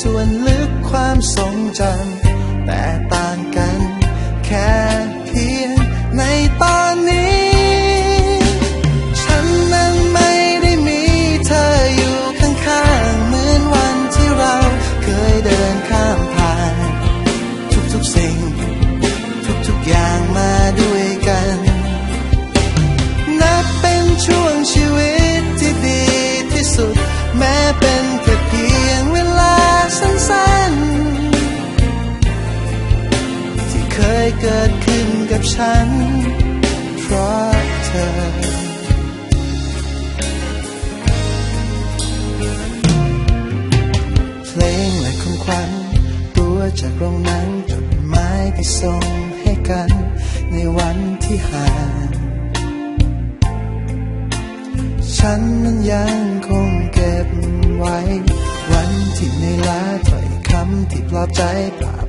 ส่วนลึกความทรงจำแต่ต่างกัน แค่เพียงในตอนนี้ ฉันนั้นไม่ได้มีเธออยู่ข้างๆเหมือนวันที่เราเคยเดินข้ามผ่าน ทุกๆสิ่ง ทุกๆอย่างมาด้วยกัน นับเป็นช่วงชีวิต เกิดขึ้นกับฉัน เพราะเธอ เพลงและของขวัญตัวจากโรงนังจดหมายที่ส่งให้กัน ในวันที่ห่างฉันนั้นยังคงเก็บไว้ วันที่ในลาถ้อยคำที่ปลอบใจตราบ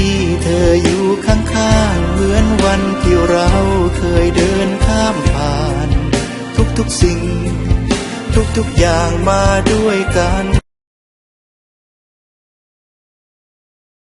เคยเดินข้ามผ่าน ทุกๆสิ่ง ทุกๆอย่างมาด้วยกัน